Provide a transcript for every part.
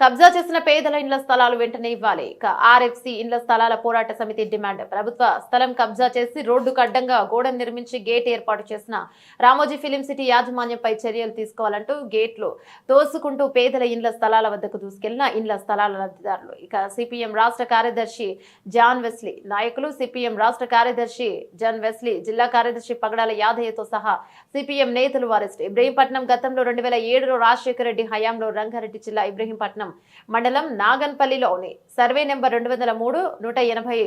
కబ్జా చేసిన పేదల ఇండ్ల స్థలాలు వెంటనే ఇవ్వాలి. ఇక ఆర్ఎఫ్సి ఇండ్ల స్థలాల పోరాట సమితి డిమాండ్. ప్రభుత్వ స్థలం కబ్జా చేసి రోడ్డుకు అడ్డంగా గోడ నిర్మించి గేట్ ఏర్పాటు చేసిన రామోజీ ఫిలిం సిటీ యాజమాన్యంపై చర్యలు తీసుకోవాలంటూ గేట్లు తోసుకుంటూ పేదల ఇండ్ల స్థలాల వద్దకు దూసుకెళ్ళిన ఇండ్ల స్థలాల లబ్ధిదారులు. ఇక సిపిఎం రాష్ట్ర కార్యదర్శి జాన్ వెస్లీ నాయకులు సిపిఎం రాష్ట్ర కార్యదర్శి జాన్ వెస్లీ జిల్లా కార్యదర్శి పగడాల యాదయ్యతో సహా సిపిఎం నేతలు అరెస్ట్ ఇబ్రహీంపట్నం గతంలో రెండు వేల ఏడులో రాజశేఖర రెడ్డి హయాంలో రంగారెడ్డి జిల్లా ఇబ్రహీంపట్నం మండలం నాగన్పల్లిలోని. సర్వే నెంబర్ రెండు వందల మూడు నూట ఎనభై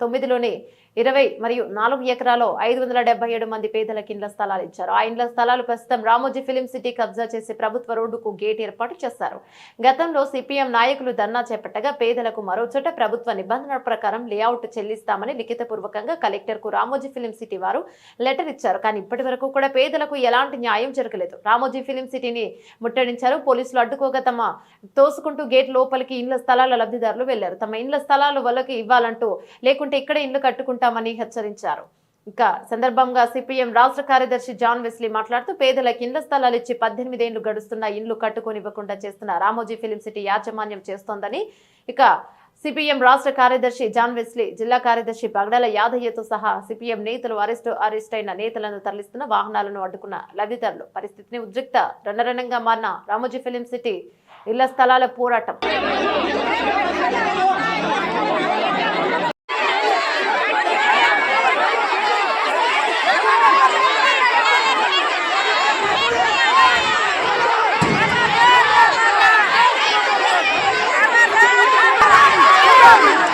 తొమ్మిదిలోని ఇరవై మరియు నాలుగు ఎకరాలో ఐదు వందల డెబ్బై ఏడు మంది పేదలకు ఇండ్ల స్థలాలు ఇచ్చారు. ఆ ఇండ్ల స్థలాలు ప్రస్తుతం రామోజీ ఫిలిం సిటీ కబ్జా చేసి ప్రభుత్వ రోడ్డుకు గేట్ ఏర్పాటు చేశారు గతంలో సిపిఎం నాయకులు ధర్నా చేపట్టగా పేదలకు మరో చోట ప్రభుత్వ నిబంధనల ప్రకారం లేఅవుట్ చెల్లిస్తామని లిఖితపూర్వకంగా కలెక్టర్కు రామోజీ ఫిలిం సిటీ వారు లెటర్ ఇచ్చారు. కానీ ఇప్పటి వరకు కూడా పేదలకు ఎలాంటి న్యాయం జరగలేదు. రామోజీ ఫిలిం సిటీని ముట్టడించారు. పోలీసులు అడ్డుకోగా తమ తోసుకుంటూ గేట్ లోపలికి ఇండ్ల స్థలాల లబ్ధిదారులు వెళ్ళారు. తమ ఇండ్ల స్థలాలు వాళ్ళకి ఇవ్వాలంటూ లేకుంటే ఇక్కడే ఇల్లు కట్టుకుంటామని హెచ్చరించారు. ఇక సందర్భంగా సిపిఎం రాష్ట్ర కార్యదర్శి జాన్ వెస్లీ మాట్లాడుతూ పేదలకు ఇళ్ళ స్థలాలు ఇచ్చి పద్దెనిమిదేళ్ళు గడుస్తున్న ఇల్లు కట్టుకొని ఇవ్వకుండా చేస్తున్న రామోజీ ఫిలిం సిటీ యాజమాన్యం చేస్తోందని ఇక సిపిఎం రాష్ట్ర కార్యదర్శి జాన్ వెస్లీ జిల్లా కార్యదర్శి పగడాల యాదయ్యతో సహా సిపిఎం నేతలు అరెస్టు అరెస్ట్ అయిన నేతలను తరలిస్తున్న వాహనాలను అడ్డుకున్న లబ్ధిదారులు పరిస్థితిని ఉద్రిక్త రణరణంగా మారిన రామోజీ ఫిలిం సిటీ ఇళ్ళ స్థలాల పోరాటం. Hallelujah!